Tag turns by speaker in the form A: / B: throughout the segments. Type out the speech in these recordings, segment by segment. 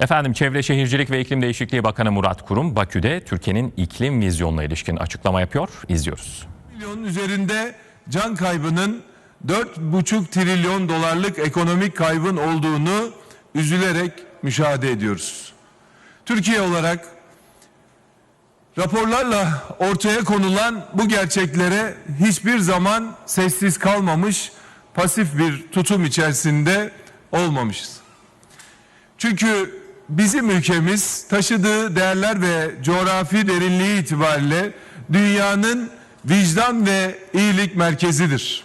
A: Efendim Çevre Şehircilik ve İklim Değişikliği Bakanı Murat Kurum Bakü'de Türkiye'nin iklim vizyonuna ilişkin açıklama yapıyor. İzliyoruz.
B: Milyonun üzerinde can kaybının 4,5 trilyon dolarlık ekonomik kaybın olduğunu üzülerek müşahede ediyoruz. Türkiye olarak raporlarla ortaya konulan bu gerçeklere hiçbir zaman sessiz kalmamış, pasif bir tutum içerisinde olmamışız. Çünkü bizim ülkemiz taşıdığı değerler ve coğrafi derinliği itibariyle dünyanın vicdan ve iyilik merkezidir.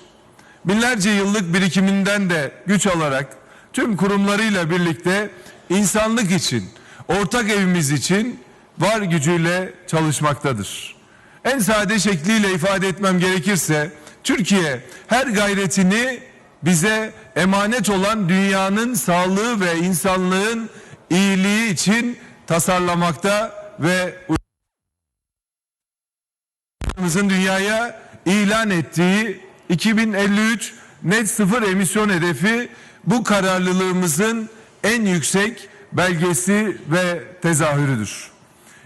B: Binlerce yıllık birikiminden de güç alarak tüm kurumlarıyla birlikte insanlık için, ortak evimiz için var gücüyle çalışmaktadır. En sade şekliyle ifade etmem gerekirse Türkiye her gayretini bize emanet olan dünyanın sağlığı ve insanlığın iyiliği için tasarlamakta ve dünyaya ilan ettiği 2053 net sıfır emisyon hedefi bu kararlılığımızın en yüksek belgesi ve tezahürüdür.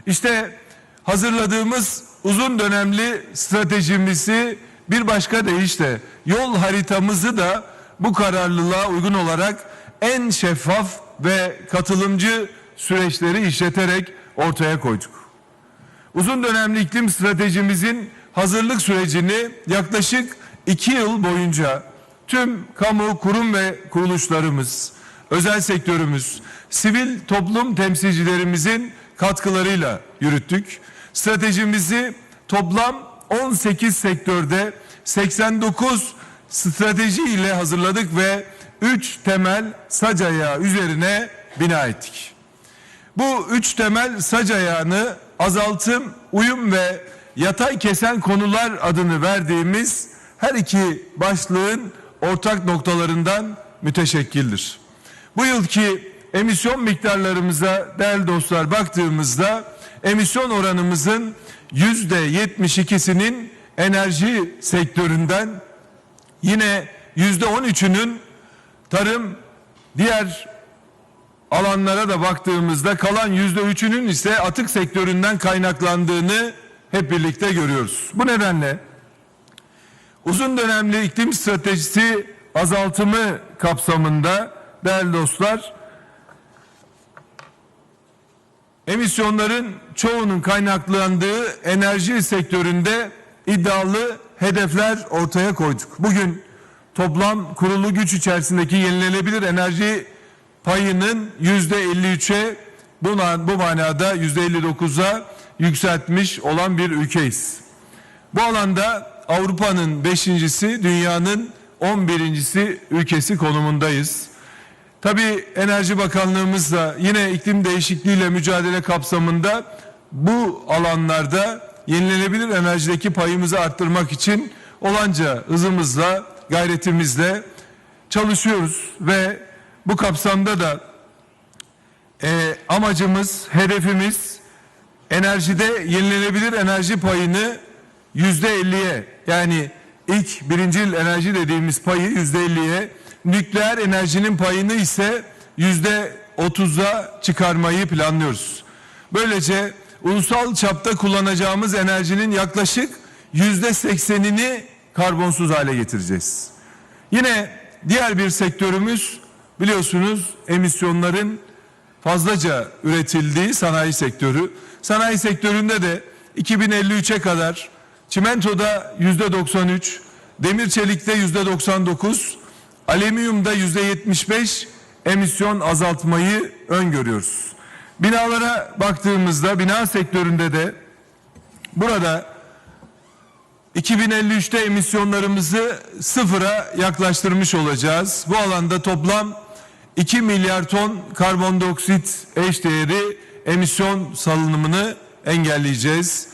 B: İşte hazırladığımız uzun dönemli stratejimizi bir başka deyişle yol haritamızı da bu kararlılığa uygun olarak en şeffaf ve katılımcı süreçleri işleterek ortaya koyduk. Uzun dönemli iklim stratejimizin hazırlık sürecini yaklaşık iki yıl boyunca tüm kamu kurum ve kuruluşlarımız, özel sektörümüz, sivil toplum temsilcilerimizin katkılarıyla yürüttük. Stratejimizi toplam 18 sektörde 89 strateji ile hazırladık ve 3 temel sac ayağı üzerine bina ettik. Bu üç temel sac ayağını azaltım, uyum ve yatay kesen konular adını verdiğimiz her iki başlığın ortak noktalarından müteşekkildir. Bu yılki emisyon miktarlarımıza değerli dostlar baktığımızda emisyon oranımızın yüzde 72'sinin enerji sektöründen yine yüzde 13'ünün tarım diğer alanlara da baktığımızda kalan yüzde üçünün ise atık sektöründen kaynaklandığını hep birlikte görüyoruz. Bu nedenle uzun dönemli iklim stratejisi azaltımı kapsamında değerli dostlar emisyonların çoğunun kaynaklandığı enerji sektöründe iddialı hedefler ortaya koyduk. Bugün toplam kurulu güç içerisindeki yenilenebilir enerji payının yüzde 53'e buna, bu manada yüzde 59'a yükseltmiş olan bir ülkeyiz. Bu alanda Avrupa'nın beşincisi, dünyanın 11. ülkesi konumundayız. Tabii Enerji Bakanlığımız da yine iklim değişikliğiyle mücadele kapsamında bu alanlarda yenilenebilir enerjideki payımızı arttırmak için olanca hızımızla, gayretimizle çalışıyoruz ve bu kapsamda da e, amacımız, hedefimiz enerjide yenilenebilir enerji payını yüzde elliye yani ilk birincil enerji dediğimiz payı yüzde elliye nükleer enerjinin payını ise yüzde otuza çıkarmayı planlıyoruz. Böylece ulusal çapta kullanacağımız enerjinin yaklaşık yüzde seksenini karbonsuz hale getireceğiz. Yine diğer bir sektörümüz biliyorsunuz emisyonların fazlaca üretildiği sanayi sektörü. Sanayi sektöründe de 2053'e kadar çimentoda yüzde 93, demir çelikte yüzde 99, alüminyumda yüzde 75 emisyon azaltmayı öngörüyoruz. Binalara baktığımızda bina sektöründe de burada 2053'te emisyonlarımızı sıfıra yaklaştırmış olacağız. Bu alanda toplam 2 milyar ton karbondioksit eş değeri emisyon salınımını engelleyeceğiz.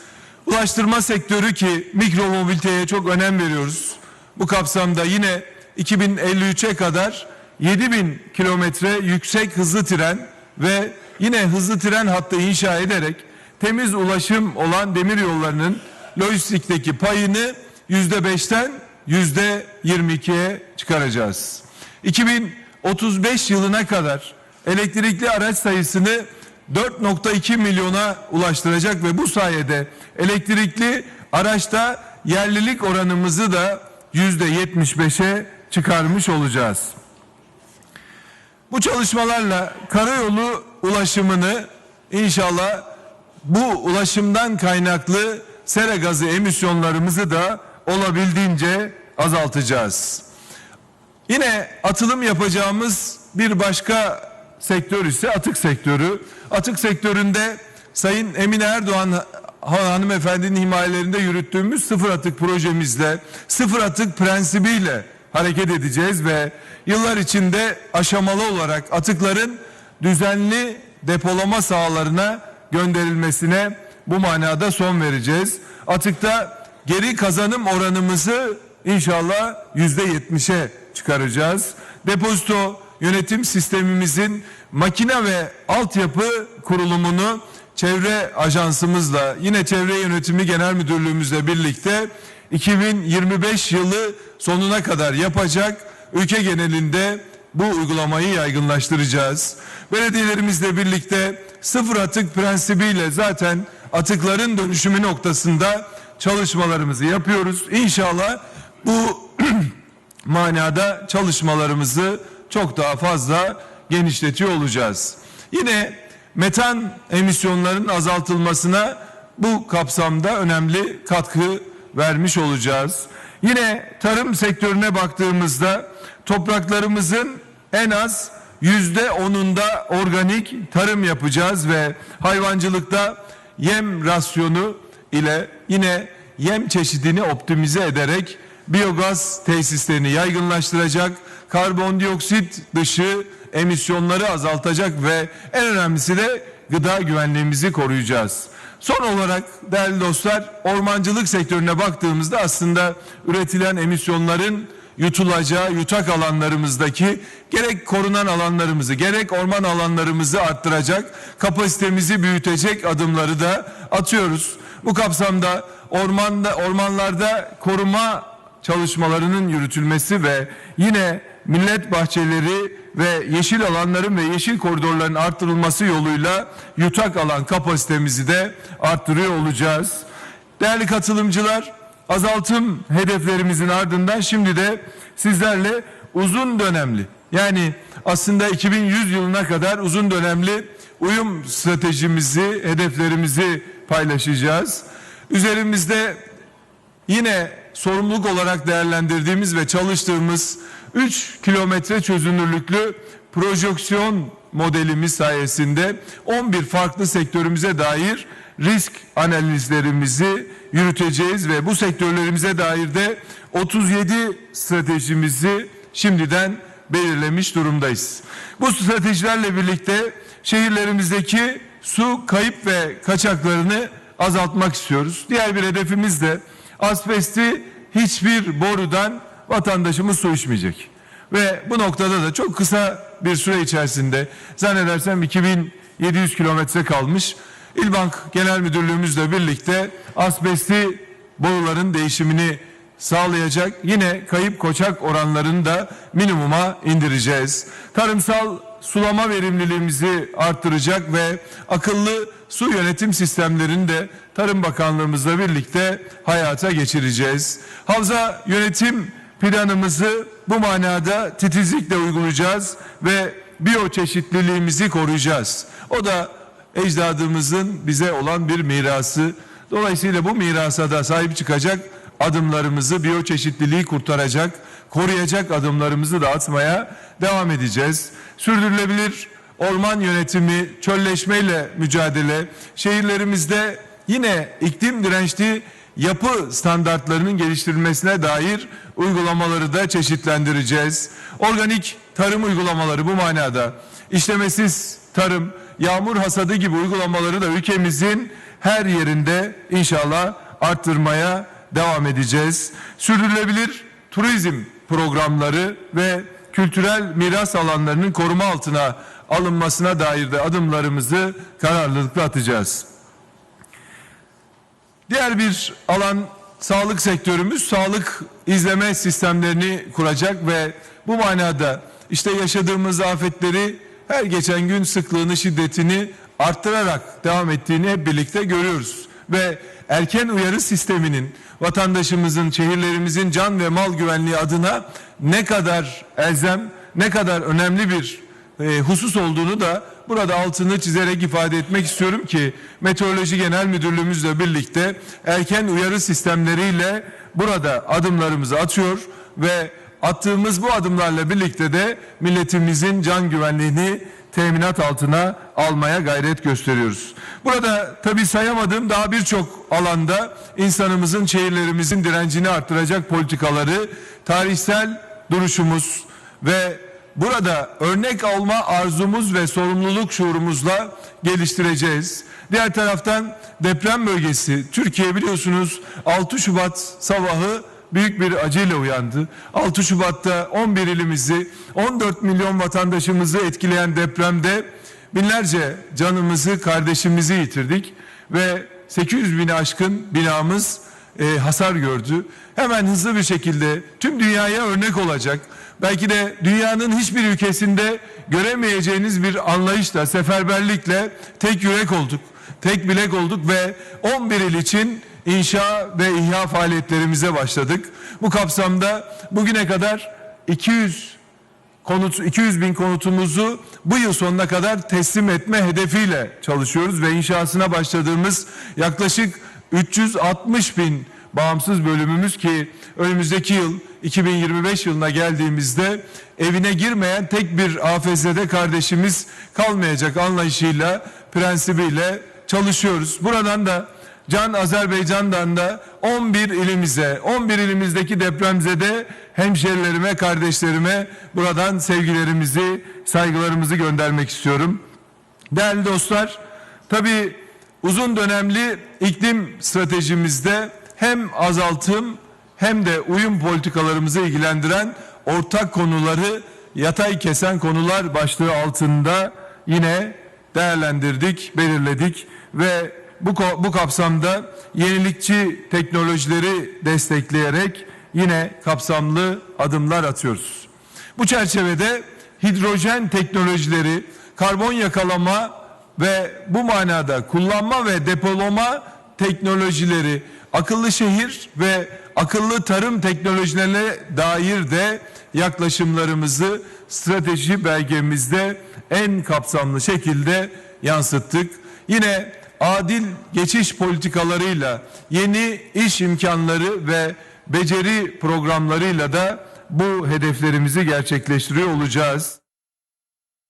B: Ulaştırma sektörü ki mikro mobiliteye çok önem veriyoruz. Bu kapsamda yine 2053'e kadar 7000 kilometre yüksek hızlı tren ve yine hızlı tren hattı inşa ederek temiz ulaşım olan demir yollarının lojistikteki payını yüzde beşten yüzde 22'ye çıkaracağız. 2035 yılına kadar elektrikli araç sayısını 4.2 milyona ulaştıracak ve bu sayede elektrikli araçta yerlilik oranımızı da %75'e çıkarmış olacağız. Bu çalışmalarla karayolu ulaşımını inşallah bu ulaşımdan kaynaklı sera gazı emisyonlarımızı da olabildiğince azaltacağız. Yine atılım yapacağımız bir başka sektör ise atık sektörü. Atık sektöründe Sayın Emine Erdoğan ha- hanımefendinin himayelerinde yürüttüğümüz sıfır atık projemizle, sıfır atık prensibiyle hareket edeceğiz ve yıllar içinde aşamalı olarak atıkların düzenli depolama sahalarına gönderilmesine bu manada son vereceğiz. Atıkta geri kazanım oranımızı inşallah yüzde yetmişe çıkaracağız. Depozito yönetim sistemimizin makine ve altyapı kurulumunu çevre ajansımızla yine çevre yönetimi genel müdürlüğümüzle birlikte 2025 yılı sonuna kadar yapacak ülke genelinde bu uygulamayı yaygınlaştıracağız. Belediyelerimizle birlikte sıfır atık prensibiyle zaten atıkların dönüşümü noktasında çalışmalarımızı yapıyoruz. İnşallah bu manada çalışmalarımızı çok daha fazla genişletiyor olacağız. Yine metan emisyonlarının azaltılmasına bu kapsamda önemli katkı vermiş olacağız. Yine tarım sektörüne baktığımızda topraklarımızın en az yüzde onunda organik tarım yapacağız ve hayvancılıkta yem rasyonu ile yine yem çeşidini optimize ederek biyogaz tesislerini yaygınlaştıracak, karbondioksit dışı emisyonları azaltacak ve en önemlisi de gıda güvenliğimizi koruyacağız. Son olarak değerli dostlar ormancılık sektörüne baktığımızda aslında üretilen emisyonların yutulacağı yutak alanlarımızdaki gerek korunan alanlarımızı gerek orman alanlarımızı arttıracak kapasitemizi büyütecek adımları da atıyoruz. Bu kapsamda ormanda ormanlarda koruma çalışmalarının yürütülmesi ve yine millet bahçeleri ve yeşil alanların ve yeşil koridorların arttırılması yoluyla yutak alan kapasitemizi de arttırıyor olacağız. Değerli katılımcılar, azaltım hedeflerimizin ardından şimdi de sizlerle uzun dönemli yani aslında 2100 yılına kadar uzun dönemli uyum stratejimizi, hedeflerimizi paylaşacağız. Üzerimizde yine sorumluluk olarak değerlendirdiğimiz ve çalıştığımız 3 kilometre çözünürlüklü projeksiyon modelimiz sayesinde 11 farklı sektörümüze dair risk analizlerimizi yürüteceğiz ve bu sektörlerimize dair de 37 stratejimizi şimdiden belirlemiş durumdayız. Bu stratejilerle birlikte şehirlerimizdeki su kayıp ve kaçaklarını azaltmak istiyoruz. Diğer bir hedefimiz de asbesti hiçbir borudan vatandaşımız su içmeyecek. Ve bu noktada da çok kısa bir süre içerisinde zannedersem 2700 kilometre kalmış. İlbank Genel Müdürlüğümüzle birlikte asbesti boruların değişimini sağlayacak. Yine kayıp koçak oranlarını da minimuma indireceğiz. Tarımsal sulama verimliliğimizi arttıracak ve akıllı su yönetim sistemlerini de Tarım Bakanlığımızla birlikte hayata geçireceğiz. Havza yönetim planımızı bu manada titizlikle uygulayacağız ve biyoçeşitliliğimizi koruyacağız. O da ecdadımızın bize olan bir mirası. Dolayısıyla bu mirasa da sahip çıkacak adımlarımızı biyoçeşitliliği kurtaracak, koruyacak adımlarımızı da atmaya devam edeceğiz. Sürdürülebilir orman yönetimi, çölleşmeyle mücadele, şehirlerimizde yine iklim dirençli yapı standartlarının geliştirilmesine dair uygulamaları da çeşitlendireceğiz. Organik tarım uygulamaları bu manada işlemesiz tarım, yağmur hasadı gibi uygulamaları da ülkemizin her yerinde inşallah arttırmaya devam edeceğiz. Sürdürülebilir turizm programları ve kültürel miras alanlarının koruma altına alınmasına dair de adımlarımızı kararlılıkla atacağız. Diğer bir alan sağlık sektörümüz sağlık izleme sistemlerini kuracak ve bu manada işte yaşadığımız afetleri her geçen gün sıklığını, şiddetini arttırarak devam ettiğini hep birlikte görüyoruz. Ve erken uyarı sisteminin vatandaşımızın, şehirlerimizin can ve mal güvenliği adına ne kadar elzem, ne kadar önemli bir e, husus olduğunu da burada altını çizerek ifade etmek istiyorum ki Meteoroloji Genel Müdürlüğümüzle birlikte erken uyarı sistemleriyle burada adımlarımızı atıyor ve attığımız bu adımlarla birlikte de milletimizin can güvenliğini teminat altına almaya gayret gösteriyoruz. Burada tabii sayamadığım daha birçok alanda insanımızın, şehirlerimizin direncini arttıracak politikaları, tarihsel duruşumuz ve burada örnek alma arzumuz ve sorumluluk şuurumuzla geliştireceğiz. Diğer taraftan deprem bölgesi Türkiye biliyorsunuz 6 Şubat sabahı büyük bir acıyla uyandı. 6 Şubat'ta 11 ilimizi 14 milyon vatandaşımızı etkileyen depremde binlerce canımızı kardeşimizi yitirdik ve 800 bini aşkın binamız e, hasar gördü. Hemen hızlı bir şekilde tüm dünyaya örnek olacak. Belki de dünyanın hiçbir ülkesinde göremeyeceğiniz bir anlayışla, seferberlikle tek yürek olduk. Tek bilek olduk ve 11 il için inşa ve ihya faaliyetlerimize başladık. Bu kapsamda bugüne kadar 200 konut 200 bin konutumuzu bu yıl sonuna kadar teslim etme hedefiyle çalışıyoruz ve inşasına başladığımız yaklaşık 360 bin bağımsız bölümümüz ki önümüzdeki yıl 2025 yılına geldiğimizde evine girmeyen tek bir AFS'de kardeşimiz kalmayacak anlayışıyla prensibiyle çalışıyoruz. Buradan da Can Azerbaycan'dan da 11 ilimize, 11 ilimizdeki depremzede hemşerilerime, kardeşlerime buradan sevgilerimizi, saygılarımızı göndermek istiyorum. Değerli dostlar, tabii uzun dönemli iklim stratejimizde hem azaltım hem de uyum politikalarımızı ilgilendiren ortak konuları yatay kesen konular başlığı altında yine değerlendirdik, belirledik ve bu, bu kapsamda yenilikçi teknolojileri destekleyerek yine kapsamlı adımlar atıyoruz. Bu çerçevede hidrojen teknolojileri, karbon yakalama ve bu manada kullanma ve depolama teknolojileri, akıllı şehir ve akıllı tarım teknolojilerine dair de yaklaşımlarımızı strateji belgemizde en kapsamlı şekilde yansıttık. Yine adil geçiş politikalarıyla, yeni iş imkanları ve beceri programlarıyla da bu hedeflerimizi gerçekleştiriyor olacağız.